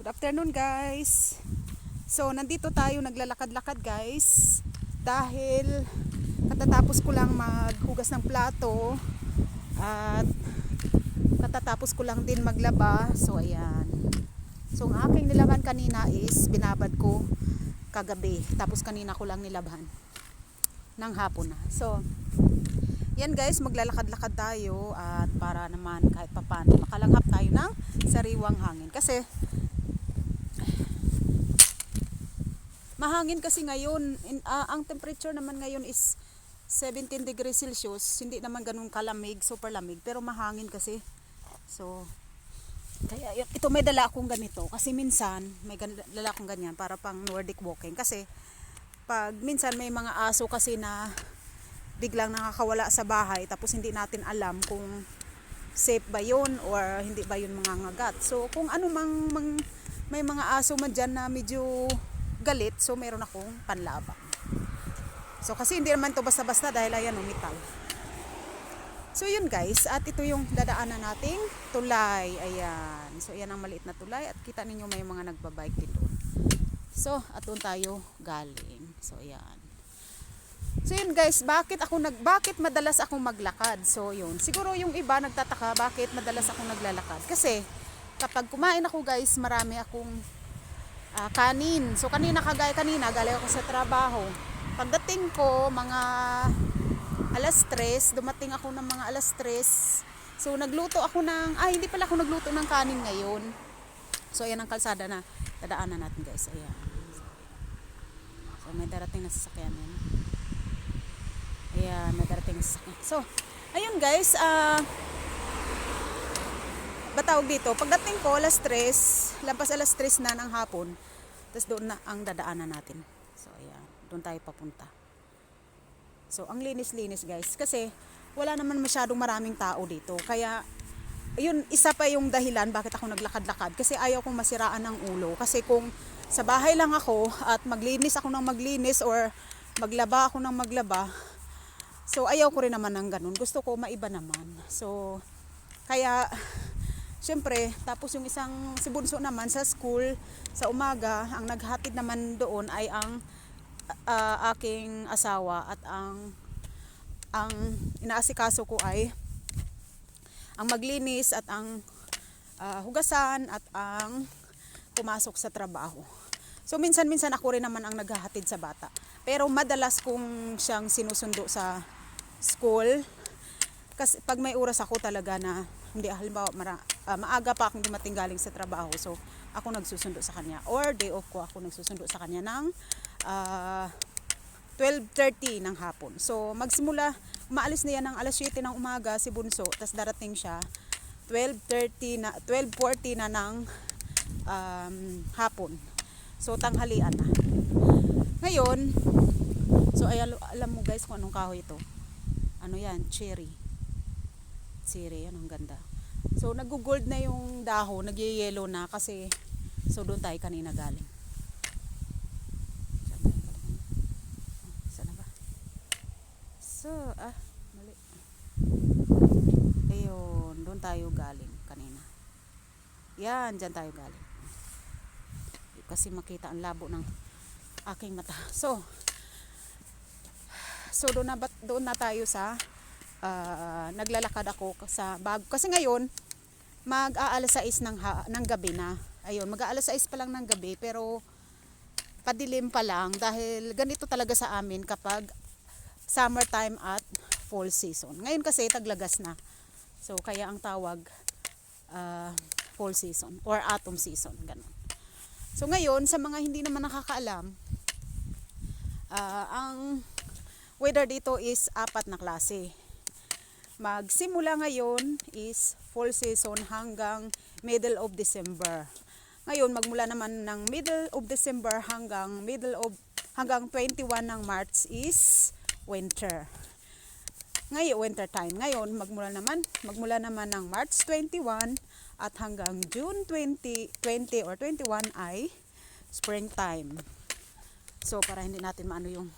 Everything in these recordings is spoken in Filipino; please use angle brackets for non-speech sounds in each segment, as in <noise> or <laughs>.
Good afternoon guys. So nandito tayo naglalakad-lakad guys dahil katatapos ko lang maghugas ng plato at katatapos ko lang din maglaba. So ayan. So ang aking nilaban kanina is binabad ko kagabi. Tapos kanina ko lang nilaban ng hapon na. So yan guys, maglalakad-lakad tayo at para naman kahit papano makalanghap tayo ng sariwang hangin. Kasi mahangin kasi ngayon, in, ah, ang temperature naman ngayon is 17 degrees Celsius. Hindi naman ganun kalamig, super lamig, pero mahangin kasi. So, kaya ito may dala akong ganito kasi minsan may dala akong ganyan para pang Nordic walking kasi pag minsan may mga aso kasi na biglang nakakawala sa bahay tapos hindi natin alam kung safe ba yun or hindi ba yun mga ngagat. So kung ano mang, mang may mga aso man dyan na medyo galit, so meron akong panlabang. So kasi hindi naman to basta-basta dahil ayan o metal. So yun guys, at ito yung dadaanan nating tulay. Ayan. So yan ang maliit na tulay at kita ninyo may mga nagbabike doon. So at doon tayo galing. So ayan. So yun guys, bakit ako nag bakit madalas akong maglakad? So yun, siguro yung iba nagtataka bakit madalas akong naglalakad. Kasi kapag kumain ako guys, marami akong ah, kanin. So kanina kagaya kanina, galing ako sa trabaho. Pagdating ko mga alas 3, dumating ako ng mga alas 3. So nagluto ako ng, ay hindi pala ako nagluto ng kanin ngayon. So ayan ang kalsada na dadaanan natin guys. Ayan. So may darating na sasakyan yan. Ayan, may darating na sasakyan. So, ayun guys, ah batawag dito, pagdating ko alas 3, lampas alas 3 na ng hapon, tapos doon na ang dadaanan natin. So, ayan, doon tayo papunta. So, ang linis-linis guys, kasi wala naman masyadong maraming tao dito. Kaya, yun, isa pa yung dahilan bakit ako naglakad-lakad. Kasi ayaw kong masiraan ng ulo. Kasi kung sa bahay lang ako at maglinis ako ng maglinis or maglaba ako ng maglaba, so ayaw ko rin naman ng ganun. Gusto ko maiba naman. So, kaya, Siyempre, tapos yung isang si Bunso naman sa school, sa umaga, ang naghatid naman doon ay ang ah, aking asawa at ang ang inaasikaso ko ay ang maglinis at ang ah, hugasan at ang pumasok sa trabaho. So minsan-minsan ako rin naman ang naghahatid sa bata. Pero madalas kong siyang sinusundo sa school kasi pag may oras ako talaga na hindi halimbawa mara, ah, maaga pa akong dumating galing sa trabaho so ako nagsusundo sa kanya or day off ko ako nagsusundo sa kanya ng ah, 12.30 ng hapon. So, magsimula, maalis na yan ng alas 7 ng umaga si Bunso, tapos darating siya 12.30 na, 12.40 na ng um, hapon. So, tanghalian na. Ngayon, so ay, alam mo guys kung anong kahoy ito. Ano yan? Cherry. Cherry, yan ang ganda. So, nag-gold na yung dahon, nag-yellow na kasi so doon tayo kanina galing. Saan? Sana ba? So, ah, mali. Ayun, doon tayo galing kanina. Yan, dyan tayo galing. Kasi makita ang labo ng aking mata. So, so doon na, doon na tayo sa ah, naglalakad ako sa bago. Kasi ngayon, mag-aalas 6 ng, ha- ng gabi na. Ayun, mag-aalas 6 pa lang ng gabi pero padilim pa lang dahil ganito talaga sa amin kapag summertime at fall season. Ngayon kasi taglagas na. So kaya ang tawag ah, fall season or autumn season ganun. So ngayon sa mga hindi naman nakakaalam ah, ang weather dito is apat na klase. Magsimula ngayon is fall season hanggang middle of December. Ngayon magmula naman ng middle of December hanggang middle of hanggang 21 ng March is winter. Ngayon winter time. Ngayon magmula naman magmula naman ng March 21 at hanggang June 20 20 or 21 ay springtime. So para hindi natin maano yung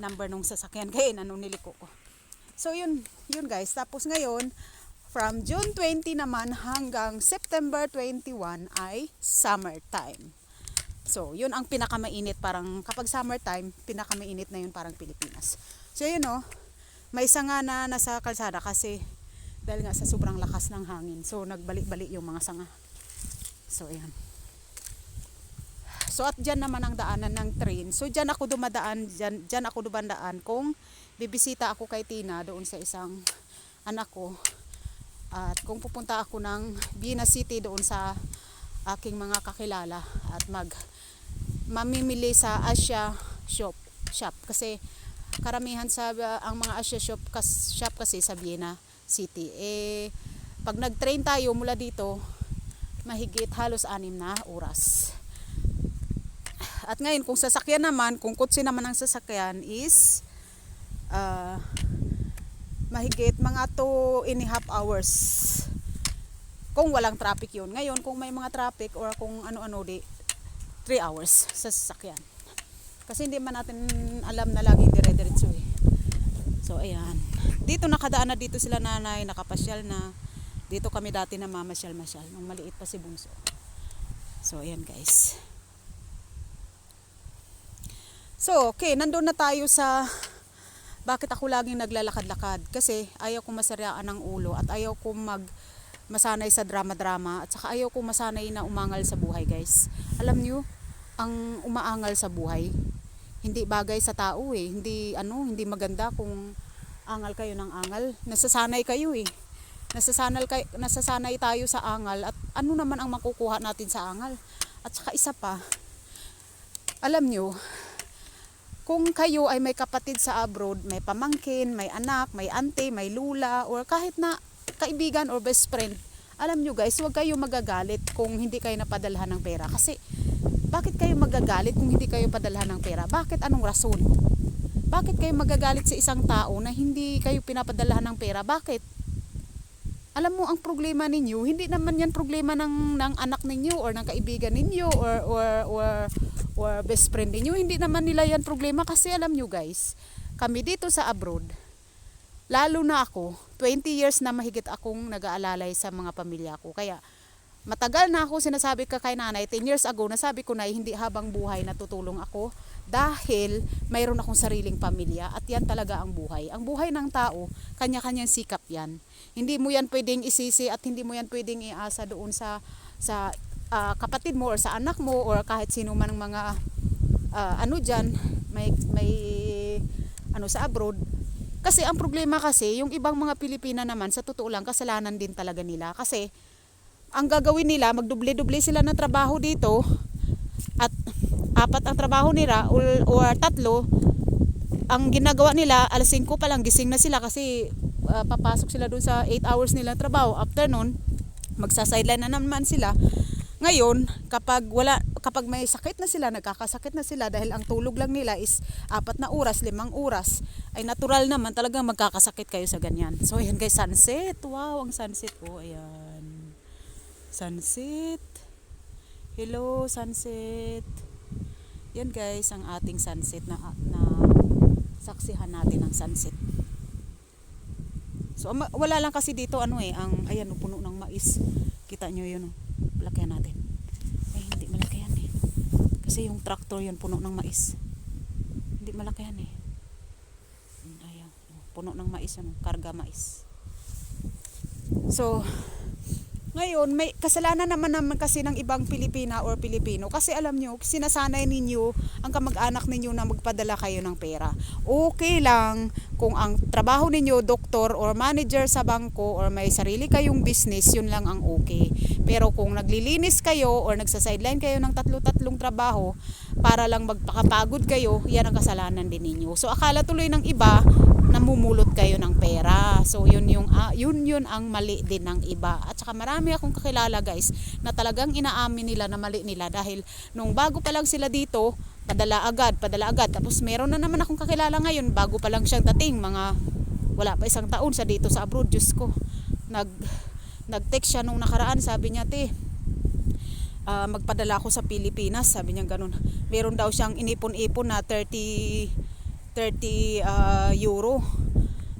number nung sasakyan <laughs> kaya ano niliko ko. So yun, yun guys. Tapos ngayon, From June 20 naman hanggang September 21 ay summertime. So, yun ang pinakamainit. Parang kapag summertime, pinakamainit na yun parang Pilipinas. So, yun o. May isa nga na nasa kalsada kasi dahil nga sa sobrang lakas ng hangin. So, nagbalik-balik yung mga sanga. So, ayan. So, at dyan naman ang daanan ng train. So, dyan ako dumadaan, dyan, dyan ako dumandaan kung bibisita ako kay Tina doon sa isang anak ko. At kung pupunta ako ng Bina City doon sa aking mga kakilala at mag mamimili sa Asia shop shop. Kasi karamihan sa uh, ang mga Asia shop kas, shop kasi sa Vienna City. Eh pag nag-train tayo mula dito mahigit halos anim na oras. At ngayon kung sasakyan naman kung kutsi naman ang sasakyan is ah, mahigit mga 2 and a half hours kung walang traffic yun. Ngayon, kung may mga traffic or kung ano-ano di, 3 hours sa sasakyan. Kasi hindi man natin alam na laging dire-diretso eh. So, ayan. Dito nakadaan na dito sila nanay, nakapasyal na. Dito kami dati na mamasyal-masyal. Nung maliit pa si Bunso. So, ayan guys. So, okay. Nandun na tayo sa bakit ako laging naglalakad-lakad. Kasi ayaw ko masaryaan ng ulo at ayaw ko mag masanay sa drama-drama at saka ayaw ko masanay na umangal sa buhay guys. Alam nyo, ang umaangal sa buhay, hindi bagay sa tao eh. Hindi, ano, hindi maganda kung angal kayo ng angal. Nasasanay kayo eh. Nasasanay, kay, nasasanay tayo sa angal at ano naman ang makukuha natin sa angal. At saka isa pa, alam nyo, kung kayo ay may kapatid sa abroad, may pamangkin, may anak, may ante, may lula, or kahit na kaibigan or best friend, alam nyo guys, huwag kayo magagalit kung hindi kayo napadalhan ng pera. Kasi, bakit kayo magagalit kung hindi kayo padalhan ng pera? Bakit? Anong rason? Bakit kayo magagalit sa isang tao na hindi kayo pinapadalhan ng pera? Bakit? Alam mo, ang problema ninyo, hindi naman yan problema ng, ng anak ninyo or ng kaibigan ninyo or, or, or, or best friend ninyo. Hindi naman nila yan problema kasi alam nyo guys, kami dito sa abroad, lalo na ako, 20 years na mahigit akong nag-aalalay sa mga pamilya ko. Kaya matagal na ako sinasabi ka kay nanay, 10 years ago, nasabi ko na hindi habang buhay natutulong ako dahil mayroon akong sariling pamilya at yan talaga ang buhay. Ang buhay ng tao, kanya-kanyang sikap yan. Hindi mo yan pwedeng isisi at hindi mo yan pwedeng iasa doon sa sa ah, kapatid mo or sa anak mo or kahit sino man ng mga ah, ano diyan may may ano sa abroad kasi ang problema kasi, yung ibang mga Pilipina naman, sa totoo lang, kasalanan din talaga nila. Kasi, ang gagawin nila, magduble-duble sila ng trabaho dito, at apat ang trabaho nila, or, or tatlo, ang ginagawa nila, alas 5 pa lang, gising na sila kasi uh, papasok sila dun sa 8 hours nila trabaho. After nun, magsa-sideline na naman sila. Ngayon, kapag wala kapag may sakit na sila, nagkakasakit na sila dahil ang tulog lang nila is apat na oras, limang oras, ay natural naman talagang magkakasakit kayo sa ganyan. So ayan guys, sunset. Wow, ang sunset oh, ayan. Sunset. Hello, sunset. Yan guys, ang ating sunset na na saksihan natin ang sunset. So wala lang kasi dito ano eh, ang ayan puno ng mais. Kita nyo yun oh. Lakayan natin. Ay, hindi malaki yan eh. Kasi yung tractor yun, puno ng mais. Hindi malaki yan eh. Oh, puno ng mais ano, karga mais. So, ngayon, may kasalanan naman naman kasi ng ibang Pilipina or Pilipino. Kasi alam nyo, sinasanay ninyo ang kamag-anak ninyo na magpadala kayo ng pera. Okay lang kung ang trabaho ninyo, doktor or manager sa bangko or may sarili kayong business, yun lang ang okay. Pero kung naglilinis kayo or nagsa-sideline kayo ng tatlo-tatlong trabaho para lang magpakapagod kayo, yan ang kasalanan din ninyo. So akala tuloy ng iba, namumulot kayo ng pera. So yun yung ah, yun yun ang mali din ng iba. At saka marami akong kakilala guys na talagang inaamin nila na mali nila dahil nung bago pa lang sila dito, padala agad, padala agad. Tapos meron na naman akong kakilala ngayon, bago pa lang siyang dating, mga wala pa isang taon sa dito sa abroad, Diyos ko. Nag nag-text siya nung nakaraan, sabi niya, "Te, ah, magpadala ako sa Pilipinas." Sabi niya ganun. Meron daw siyang inipon-ipon na 30 30 ah, euro.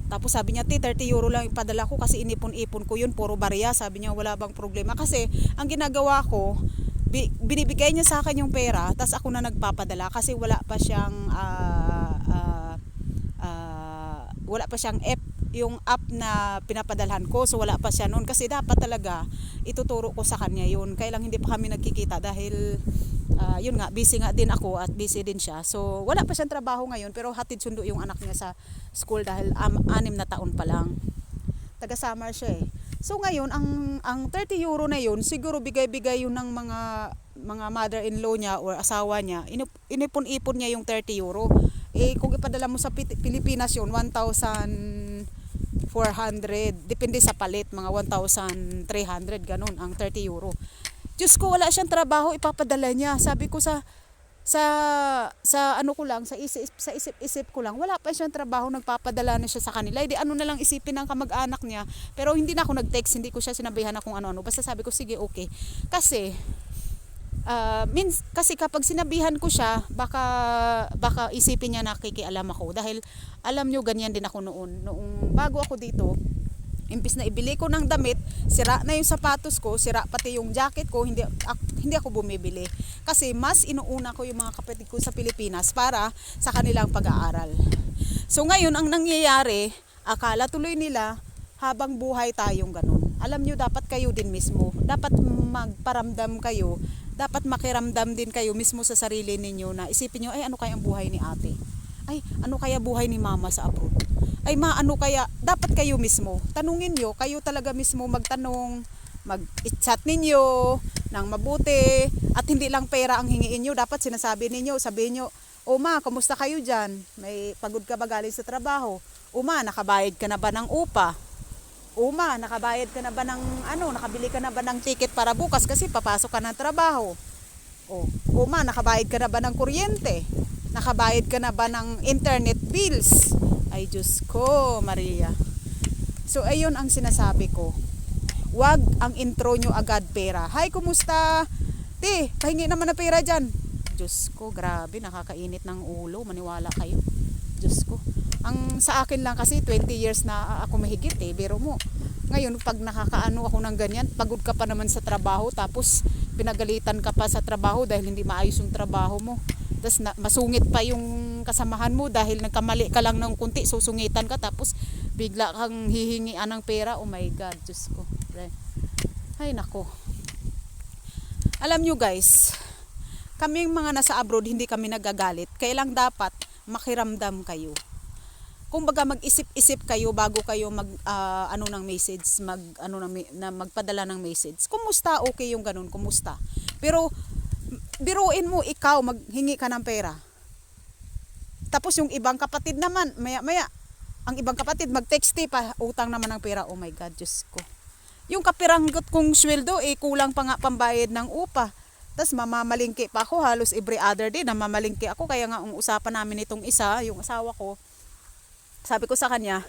Tapos sabi niya, "Ti, 30 euro lang ipadala ko kasi inipon-ipon ko yun, puro barya." Sabi niya, "Wala bang problema?" Kasi ang ginagawa ko, bi- binibigay niya sa akin yung pera, tapos ako na nagpapadala kasi wala pa siyang ah, ah, ah, wala pa siyang app yung app na pinapadalhan ko so wala pa siya noon kasi dapat talaga ituturo ko sa kanya yun kaya hindi pa kami nagkikita dahil ah, yun nga busy nga din ako at busy din siya. So wala pa siyang trabaho ngayon pero hatid sundo yung anak niya sa school dahil am- anim na taon pa lang. Taga summer siya eh. So ngayon ang ang 30 euro na yun siguro bigay-bigay yun ng mga mga mother-in-law niya or asawa niya. Inip- inipon-ipon niya yung 30 euro. Eh kung ipadala mo sa Pilipinas yun 1,400 depende sa palit mga 1,300 ganun ang 30 euro Diyos ko wala siyang trabaho ipapadala niya. Sabi ko sa sa sa ano ko lang sa isip sa isip-isip ko lang wala pa siyang trabaho nagpapadala na siya sa kanila. Hindi ano na lang isipin ng kamag-anak niya. Pero hindi na ako nag-text hindi ko siya sinabihan na kung ano-ano. Basta sabi ko sige okay. Kasi Ah, means kasi kapag sinabihan ko siya, baka baka isipin niya nakikialam ako. Dahil alam niyo ganyan din ako noon. Noong bago ako dito, imbis na ibili ko ng damit, sira na yung sapatos ko, sira pati yung jacket ko, hindi ak- hindi ako bumibili. Kasi mas inuuna ko yung mga kapatid ko sa Pilipinas para sa kanilang pag-aaral. So ngayon ang nangyayari, akala tuloy nila habang buhay tayong ganun. Alam nyo, dapat kayo din mismo. Dapat magparamdam kayo. Dapat makiramdam din kayo mismo sa sarili ninyo na isipin nyo, ay ano kaya ang buhay ni ate? Ay, ano kaya buhay ni mama sa abroad? Ay, ma, ano kaya? Dapat kayo mismo. Tanungin nyo, kayo talaga mismo magtanong, mag-chat ninyo ng mabuti at hindi lang pera ang hingiin nyo. Dapat sinasabi ninyo, sabihin nyo, o ma, kamusta kayo dyan? May pagod ka ba galing sa trabaho? O ma, nakabayad ka na ba ng upa? Uma, nakabayad ka na ba ng ano, nakabili ka na ba ng ticket para bukas kasi papasok ka ng trabaho? O, Uma, nakabayad ka na ba ng kuryente? Nakabayad ka na ba ng internet bills? Ay Diyos ko, Maria. So ayun ang sinasabi ko. Wag ang intro nyo agad pera. Hi, kumusta? Te, pahingi naman na pera dyan. Diyos ko, grabe, nakakainit ng ulo. Maniwala kayo. Diyos ko. Ang sa akin lang kasi 20 years na ako mahigit eh, biro mo. Ngayon, pag nakakaano ako ng ganyan, pagod ka pa naman sa trabaho, tapos pinagalitan ka pa sa trabaho dahil hindi maayos yung trabaho mo. Tapos na, masungit pa yung kasamahan mo dahil nagkamali ka lang ng kunti, susungitan ka, tapos bigla kang hihingian ng pera. Oh my God, Diyos ko. Ay, nako. Alam nyo guys, kami yung mga nasa abroad, hindi kami nagagalit. Kailang dapat makiramdam kayo kumbaga mag-isip-isip kayo bago kayo mag ah, ano ng message, mag ano ng na magpadala ng message. Kumusta? Okay yung ganun, kumusta? Pero biruin mo ikaw maghingi ka ng pera. Tapos yung ibang kapatid naman, maya-maya ang ibang kapatid mag-text pa, utang naman ng pera. Oh my God, Diyos ko. Yung kapiranggot kong sweldo, eh kulang pa nga pambayad ng upa. Tapos mamamalingki pa ako halos every other day namamalingki ako. Kaya nga ang usapan namin itong isa, yung asawa ko, sabi ko sa kanya,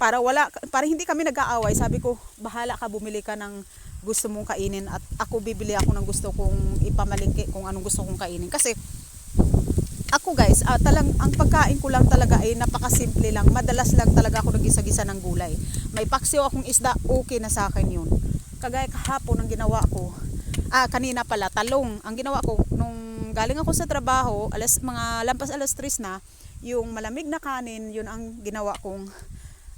para wala para hindi kami nag-aaway, sabi ko, bahala ka bumili ka ng gusto mong kainin at ako bibili ako ng gusto kong ipamalingki kung anong gusto kong kainin. Kasi ako guys, ah, talang ang pagkain ko lang talaga ay napakasimple lang. Madalas lang talaga ako nagisa-gisa ng gulay. May paksiw akong isda, okay na sa akin 'yun. Kagaya kahapon ang ginawa ko. Ah, kanina pala talong. Ang ginawa ko nung galing ako sa trabaho, alas mga lampas alas 3 na, yung malamig na kanin, yun ang ginawa kong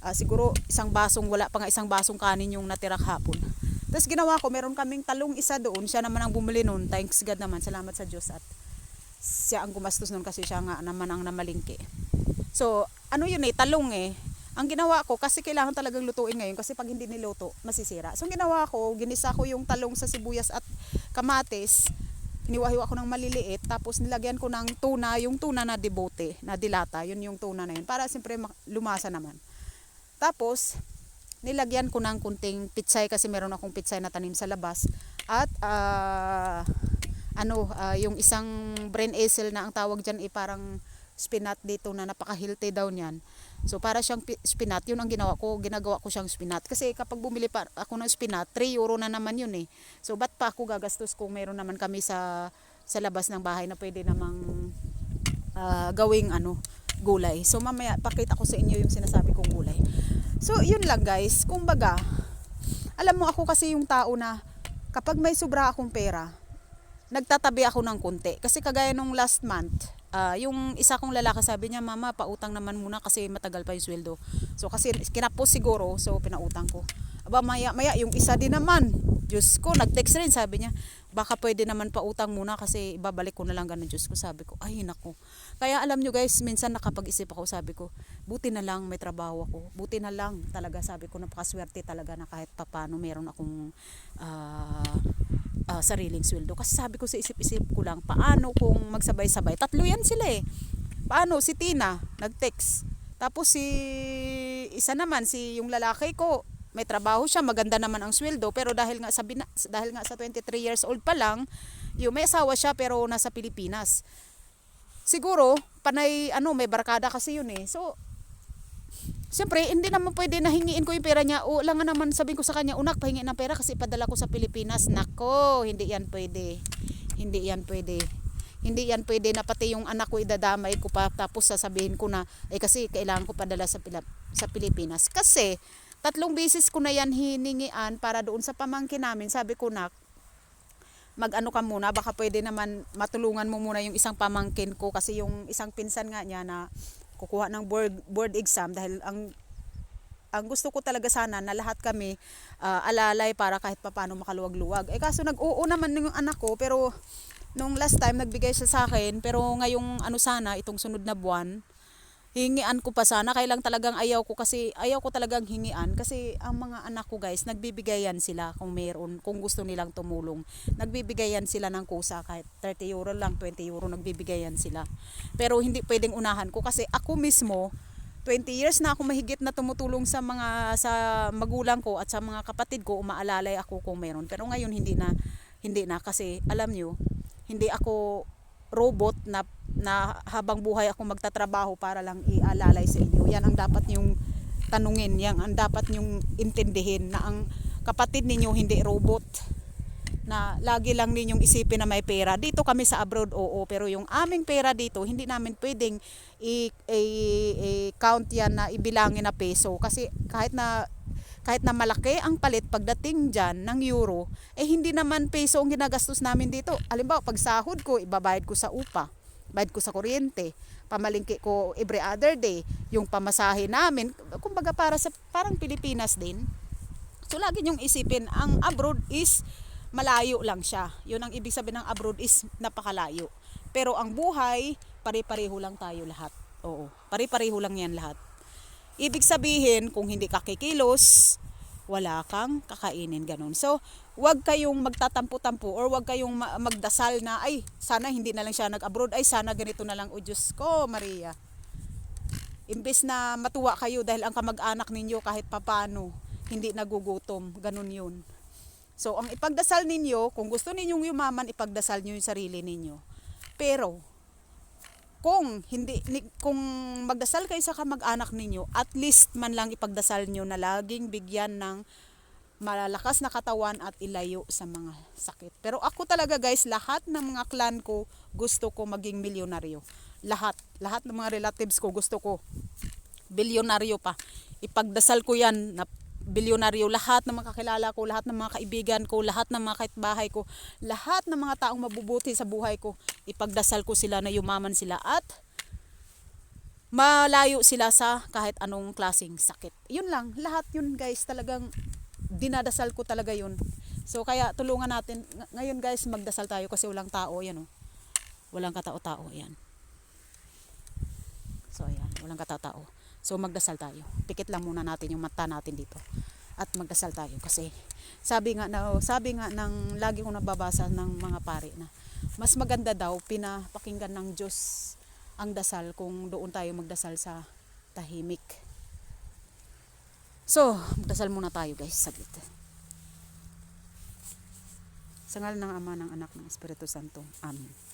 ah, siguro isang basong, wala pa nga isang basong kanin yung natira hapon. Tapos ginawa ko, meron kaming talong isa doon, siya naman ang bumili noon. Thanks God naman, salamat sa Diyos at siya ang gumastos noon kasi siya nga naman ang namalingki. So, ano yun eh, talong eh. Ang ginawa ko, kasi kailangan talagang lutuin ngayon kasi pag hindi niluto, masisira. So, ginawa ko, ginisa ko yung talong sa sibuyas at kamatis, hiniwa-hiwa ko ng maliliit, tapos nilagyan ko ng tuna, yung tuna na debote, na dilata, yun yung tuna na yun, para siyempre ma- lumasa naman. Tapos, nilagyan ko ng kunting pitsay kasi meron akong pitsay na tanim sa labas. At, ah, ano, ah, yung isang brain acel na ang tawag dyan, eh, parang spinat dito na napaka-healthy daw niyan. So para siyang pi- spinat, yun ang ginawa ko, ginagawa ko siyang spinat. Kasi kapag bumili pa ako ng spinat, 3 euro na naman yun eh. So ba't pa ako gagastos kung meron naman kami sa sa labas ng bahay na pwede namang ah, gawing ano, gulay. So mamaya pakita ko sa inyo yung sinasabi kong gulay. So yun lang guys, kumbaga, alam mo ako kasi yung tao na kapag may sobra akong pera, nagtatabi ako ng konti. Kasi kagaya nung last month, ah, yung isa kong lalaki sabi niya, mama, pautang naman muna kasi matagal pa yung sweldo. So kasi kinapos siguro, so pinautang ko. Aba, maya, maya, yung isa din naman. Diyos ko, nag-text rin, sabi niya, baka pwede naman pautang muna kasi ibabalik ko na lang ganun. Diyos ko, sabi ko, ay nako. Kaya alam nyo guys, minsan nakapag-isip ako, sabi ko, buti na lang may trabaho ako. Buti na lang talaga, sabi ko, napakaswerte talaga na kahit papano meron akong ah, ah, sariling sweldo. Kasi sabi ko sa isip-isip ko lang, paano kung magsabay-sabay? Tatlo yan sila eh. Paano? Si Tina, nag-text. Tapos si isa naman, si yung lalaki ko, may trabaho siya, maganda naman ang sweldo, pero dahil nga sa dahil nga sa 23 years old pa lang, yung may asawa siya pero nasa Pilipinas. Siguro, panay ano, may barkada kasi yun eh. So, Siyempre, hindi naman pwede na hingiin ko yung pera niya. O lang naman sabihin ko sa kanya, unak, pahingi ng pera kasi padala ko sa Pilipinas. Nako, hindi yan pwede. Hindi yan pwede. Hindi yan pwede na pati yung anak ko idadamay ko pa tapos sasabihin ko na eh kasi kailangan ko padala sa, Pila- sa Pilipinas. Kasi tatlong beses ko na yan hiningian para doon sa pamangkin namin. Sabi ko na mag-ano ka muna, baka pwede naman matulungan mo muna yung isang pamangkin ko kasi yung isang pinsan nga niya na kukuha ng board, board exam dahil ang ang gusto ko talaga sana na lahat kami ah, alalay para kahit papano makaluwag-luwag. Eh kaso nag-oo naman yung anak ko pero nung last time nagbigay siya sa akin pero ngayong ano sana itong sunod na buwan hingian ko pa sana. Kailang talagang ayaw ko kasi ayaw ko talagang hingian. Kasi ang mga anak ko guys nagbibigayan sila kung mayroon kung gusto nilang tumulong. Nagbibigayan sila ng kusa. Kahit 30 euro lang 20 euro nagbibigayan sila. Pero hindi pwedeng unahan ko kasi ako mismo 20 years na ako mahigit na tumutulong sa mga sa magulang ko at sa mga kapatid ko umaalalay ako kung meron. Pero ngayon hindi na hindi na. Kasi alam nyo hindi ako robot na na habang buhay ako magtatrabaho para lang ialalay sa inyo. Yan ang dapat yung tanungin, yan ang dapat yung intindihin na ang kapatid ninyo hindi robot na lagi lang ninyong isipin na may pera. Dito kami sa abroad, oo, pero yung aming pera dito, hindi namin pwedeng i- i- i-count yan na ibilangin na peso. Kasi kahit na kahit na malaki ang palit pagdating dyan ng euro, eh hindi naman peso ang ginagastos namin dito. Halimbawa, pag sahod ko, ibabayad ko sa upa, bayad ko sa kuryente, pamalingki ko every other day, yung pamasahe namin, kumbaga para sa parang Pilipinas din. So lagi niyong isipin, ang abroad is malayo lang siya. Yun ang ibig sabihin ng abroad is napakalayo. Pero ang buhay, pare-pareho lang tayo lahat. Oo, pare-pareho lang yan lahat. Ibig sabihin, kung hindi ka kikilos, wala kang kakainin ganun. So, wag kayong magtatampo-tampo or wag kayong ma- magdasal na ay sana hindi na lang siya nag-abroad, ay sana ganito na lang o Diyos ko, Maria. Imbes na matuwa kayo dahil ang kamag-anak ninyo kahit papano hindi nagugutom, ganun yun. So, ang ipagdasal ninyo, kung gusto ninyong yumaman, ipagdasal niyo yung sarili ninyo. Pero, kung hindi kung magdasal kayo sa kamag-anak ninyo, at least man lang ipagdasal niyo na laging bigyan ng malalakas na katawan at ilayo sa mga sakit. Pero ako talaga guys, lahat ng mga clan ko gusto ko maging milyonaryo. Lahat, lahat ng mga relatives ko gusto ko bilyonaryo pa. Ipagdasal ko 'yan na bilyonaryo lahat ng mga kakilala ko, lahat ng mga kaibigan ko, lahat ng mga kaitbahay ko, lahat ng mga taong mabubuti sa buhay ko, ipagdasal ko sila na yumaman sila at malayo sila sa kahit anong klasing sakit. Yun lang, lahat yun guys, talagang dinadasal ko talaga yun. So kaya tulungan natin, ng- ngayon guys, magdasal tayo kasi walang tao, yan oh. Walang katao-tao, yan. So ayan, walang katao-tao. So magdasal tayo. Pikit lang muna natin yung mata natin dito. At magdasal tayo kasi sabi nga na sabi nga ng lagi kong nababasa ng mga pare na mas maganda daw pinapakinggan ng Diyos ang dasal kung doon tayo magdasal sa tahimik. So, magdasal muna tayo guys, saglit. Sa ngalan ng Ama, ng Anak, ng Espiritu Santo. Amen.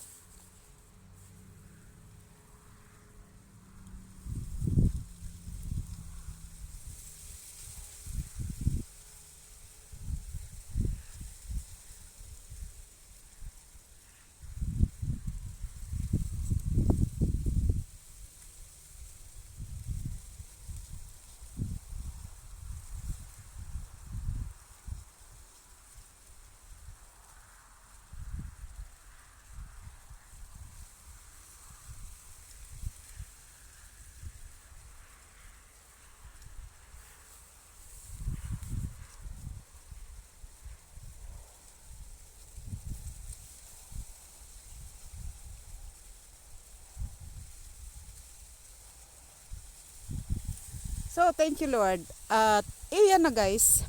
So, thank you Lord. At, iyan na guys.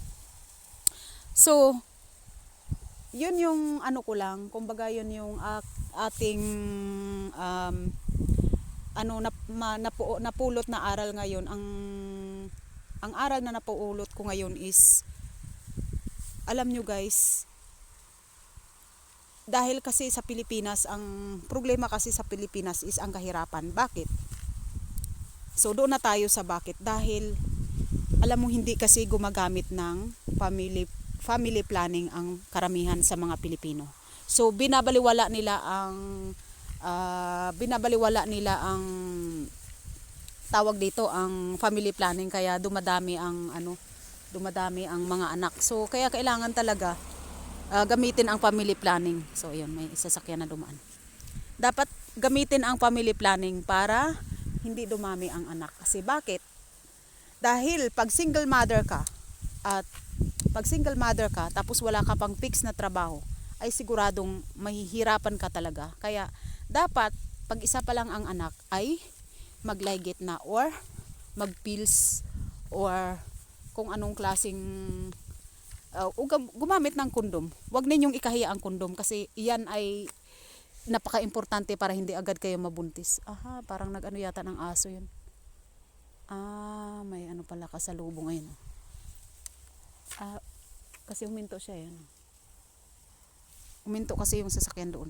So, yun yung ano ko lang, kumbaga yun yung ating um, ano na, ma, napu, napulot na aral ngayon ang ang aral na napulot ko ngayon is alam nyo guys dahil kasi sa Pilipinas ang problema kasi sa Pilipinas is ang kahirapan bakit so doon na tayo sa bakit dahil alam mo hindi kasi gumagamit ng family family planning ang karamihan sa mga Pilipino. So binabaliwala nila ang ah, binabaliwala nila ang tawag dito ang family planning kaya dumadami ang ano dumadami ang mga anak. So kaya kailangan talaga ah, gamitin ang family planning. So yun may sasakyan na dumaan. Dapat gamitin ang family planning para hindi dumami ang anak. Kasi bakit? Dahil pag single mother ka at pag single mother ka tapos wala ka pang fix na trabaho ay siguradong mahihirapan ka talaga. Kaya dapat pag isa pa lang ang anak ay maglaygit na or magpills or kung anong klasing uh, gumamit ng kondom. Huwag ninyong ikahiya ang kondom kasi iyan ay napaka-importante para hindi agad kayo mabuntis. Aha, parang nag-ano yata ng aso yun. Ah, may ano pala kasalubong ngayon. Ah, kasi huminto siya yan. Huminto kasi yung sasakyan doon.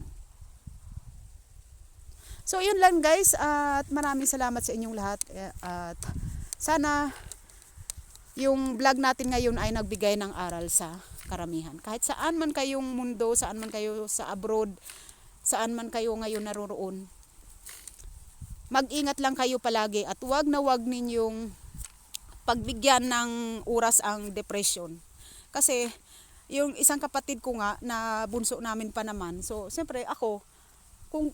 So, yun lang guys. At maraming salamat sa inyong lahat. At sana yung vlog natin ngayon ay nagbigay ng aral sa karamihan. Kahit saan man kayong mundo, saan man kayo sa abroad, saan man kayo ngayon naroroon, mag-ingat lang kayo palagi at wag na wag ninyong pagbigyan ng oras ang depression. Kasi yung isang kapatid ko nga na bunso namin pa naman. So, siyempre ako, kung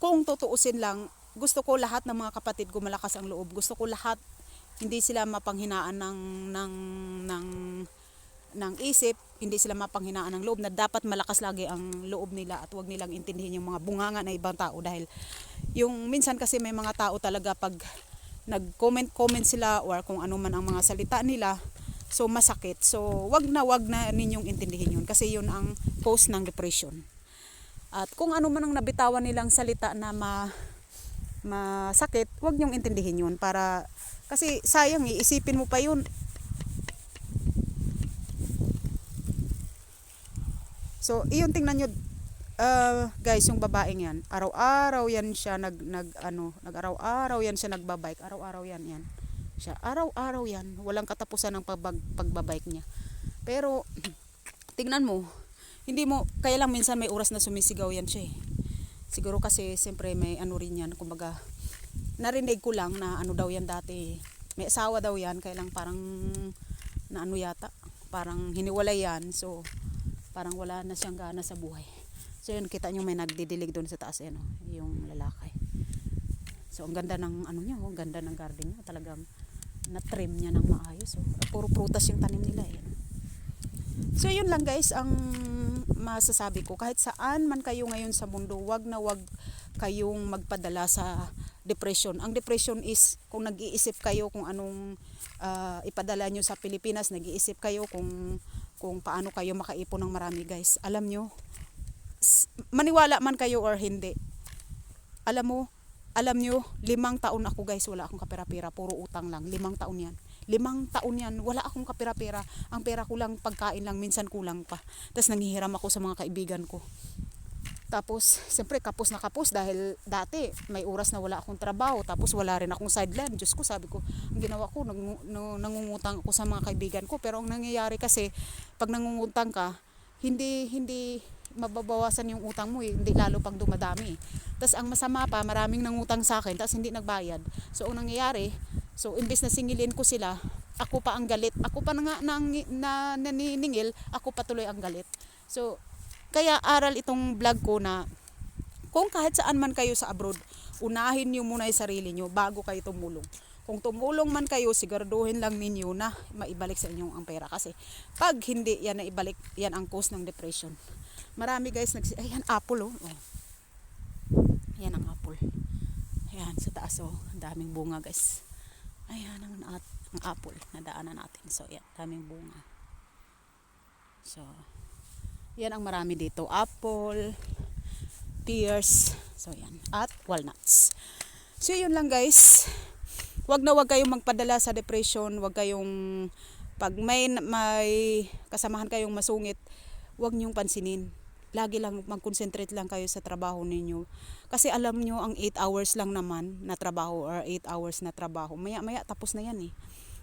kung tutuusin lang, gusto ko lahat ng mga kapatid ko malakas ang loob. Gusto ko lahat hindi sila mapanghinaan ng ng ng ng isip, hindi sila mapanghinaan ng loob na dapat malakas lagi ang loob nila at wag nilang intindihin yung mga bunganga na ibang tao dahil yung minsan kasi may mga tao talaga pag nag-comment comment sila or kung ano man ang mga salita nila so masakit. So wag na wag na ninyong intindihin yun kasi yun ang cause ng depression. At kung ano man ang nabitawan nilang salita na ma masakit, wag niyong intindihin yun para kasi sayang iisipin mo pa yun. So, iyon tingnan nyo uh, guys, yung babaeng yan. Araw-araw yan siya nag nag ano, nag-araw-araw yan siya nagbabike. Araw-araw yan yan. Siya araw-araw yan, walang katapusan ng pagbag, pagbabike niya. Pero <clears throat> tingnan mo, hindi mo kaya lang minsan may oras na sumisigaw yan siya eh. Siguro kasi siyempre may ano rin yan, kumbaga narinig ko lang na ano daw yan dati. May asawa daw yan, kaya lang parang na ano yata, parang hiniwalay yan. So, parang wala na siyang gana sa buhay. So, yun, kita nyo may nagdidilig doon sa taas, ano, yung lalaki. So, ang ganda ng ano niya, oh, ang ganda ng garden niya. Talagang na-trim niya ng maayos. So, puro prutas yung tanim nila. Eh. So, yun lang guys, ang masasabi ko. Kahit saan man kayo ngayon sa mundo, wag na wag kayong magpadala sa depression. Ang depression is kung nag-iisip kayo kung anong ah, ipadala nyo sa Pilipinas, nag-iisip kayo kung kung paano kayo makaipon ng marami guys. Alam nyo, maniwala man kayo or hindi. Alam mo, alam nyo, limang taon ako guys, wala akong kapera-pera, puro utang lang. Limang taon yan. Limang taon yan, wala akong kapera-pera. Ang pera ko lang, pagkain lang, minsan kulang pa. Tapos nangihiram ako sa mga kaibigan ko. Tapos, siyempre, kapos na kapos dahil dati may oras na wala akong trabaho. Tapos wala rin akong sideline. Diyos ko, sabi ko, ang ginawa ko, nang, nangungutang ako sa mga kaibigan ko. Pero ang nangyayari kasi, pag nangungutang ka, hindi, hindi mababawasan yung utang mo eh. Hindi lalo pang dumadami. Tapos ang masama pa, maraming nangutang sa akin, tapos hindi nagbayad. So, ang nangyayari, so, imbes na singilin ko sila, ako pa ang galit. Ako pa na nga nang, na, naniningil, ako pa tuloy ang galit. So, kaya aral itong vlog ko na kung kahit saan man kayo sa abroad, unahin niyo muna yung sarili niyo bago kayo tumulong. Kung tumulong man kayo, siguraduhin lang ninyo na maibalik sa inyong ang pera. Kasi pag hindi yan na ibalik, yan ang cause ng depression. Marami guys, nagsi ayan, apple oh. oh. Ayan ang apple. Ayan, sa taas oh. Ang daming bunga guys. Ayan ang at ng apple na daanan natin. So, yan, daming bunga. So, yan ang marami dito. Apple, pears, so yan, at walnuts. So, yun lang guys. Wag na wag kayong magpadala sa depression, wag kayong pag may may kasamahan kayong masungit, wag niyong pansinin. Lagi lang mag-concentrate lang kayo sa trabaho ninyo. Kasi alam nyo, ang 8 hours lang naman na trabaho or 8 hours na trabaho. Maya-maya tapos na yan eh.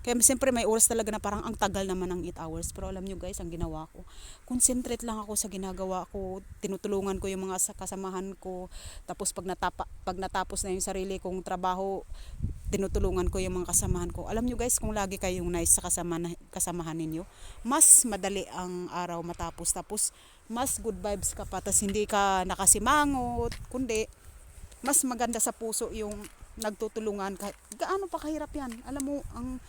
Kaya siyempre may oras talaga na parang ang tagal naman ng 8 hours. Pero alam nyo guys, ang ginawa ko, concentrate lang ako sa ginagawa ko. Tinutulungan ko yung mga sa- kasamahan ko. Tapos pag, natapa, pag natapos na yung sarili kong trabaho, tinutulungan ko yung mga kasamahan ko. Alam nyo guys, kung lagi kayong nice sa kasama, kasamahan ninyo, mas madali ang araw matapos. Tapos, mas good vibes ka pa. Tapos hindi ka nakasimangot, kundi mas maganda sa puso yung nagtutulungan. Kahit gaano pa kahirap yan. Alam mo, ang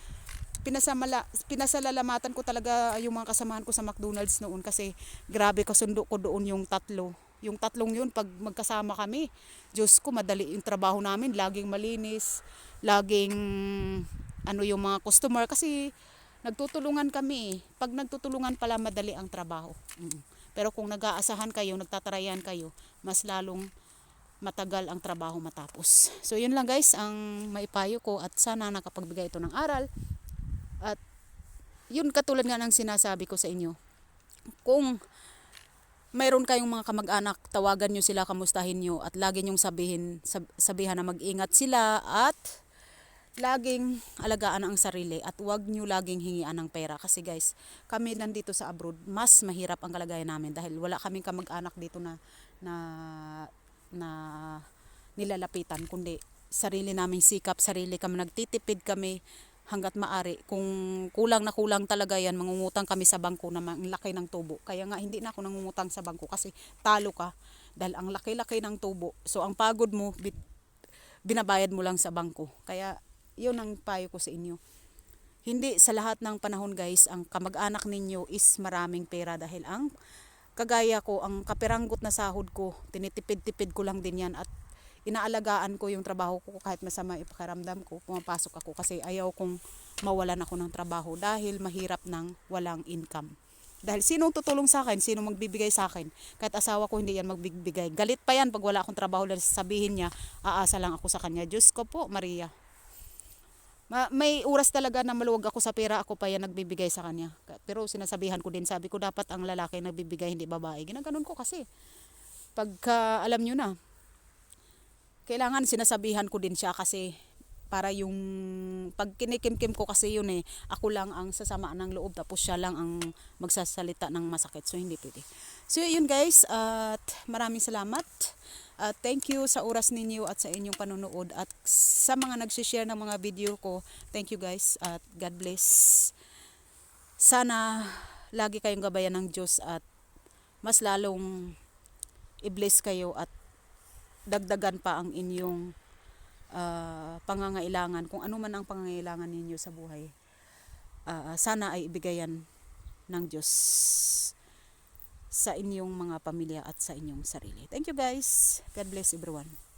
pinasamala, pinasalalamatan ko talaga yung mga kasamahan ko sa McDonald's noon kasi grabe kasundo ko doon yung tatlo. Yung tatlong yun, pag magkasama kami, Diyos ko, madali yung trabaho namin. Laging malinis, laging ano yung mga customer kasi nagtutulungan kami. Pag nagtutulungan pala, madali ang trabaho. Mm. Pero kung nag-aasahan kayo, nagtatarayan kayo, mas lalong matagal ang trabaho matapos. So yun lang guys ang maipayo ko at sana nakapagbigay ito ng aral. At yun katulad nga ng sinasabi ko sa inyo. Kung mayroon kayong mga kamag-anak, tawagan nyo sila, kamustahin nyo at lagi nyong sabihin, sab- sabihan na mag-ingat sila at laging alagaan ang sarili at huwag nyo laging hingian ng pera kasi guys, kami nandito sa abroad, mas mahirap ang kalagayan namin dahil wala kaming kamag-anak dito na na na nilalapitan kundi sarili naming sikap, sarili kami nagtitipid kami hanggat maari. Kung kulang na kulang talaga yan, mangungutang kami sa bangko na ang laki ng tubo. Kaya nga hindi na ako nangungutang sa bangko kasi talo ka dahil ang laki-laki ng tubo. So ang pagod mo, bit- binabayad mo lang sa bangko. Kaya yun ang payo ko sa inyo. Hindi sa lahat ng panahon guys, ang kamag-anak ninyo is maraming pera dahil ang kagaya ko, ang kapiranggot na sahod ko, tinitipid-tipid ko lang din yan at inaalagaan ko yung trabaho ko kahit masama ipakaramdam ko, pumapasok ako kasi ayaw kong mawalan ako ng trabaho dahil mahirap ng walang income. Dahil sinong tutulong sa akin, sino magbibigay sa akin, kahit asawa ko hindi yan magbibigay. Galit pa yan pag wala akong trabaho dahil sabihin niya, aasa lang ako sa kanya. Diyos ko po, Maria. Ma- may oras talaga na maluwag ako sa pera, ako pa yan nagbibigay sa kanya. Ka- Pero sinasabihan ko din, sabi ko dapat ang lalaki nagbibigay, hindi babae. Ginaganon ko kasi. Pagka alam nyo na, kailangan sinasabihan ko din siya kasi para yung pag kinikimkim ko kasi yun eh ako lang ang sasama ng loob tapos siya lang ang magsasalita ng masakit. So hindi pwede. So yun guys at maraming salamat. At thank you sa oras ninyo at sa inyong panonood at sa mga nagsishare ng mga video ko. Thank you guys at God bless. Sana lagi kayong gabayan ng Diyos at mas lalong i-bless kayo at dagdagan pa ang inyong ah, pangangailangan, kung ano man ang pangangailangan ninyo sa buhay, ah, sana ay ibigayan ng Diyos sa inyong mga pamilya at sa inyong sarili. Thank you guys. God bless everyone.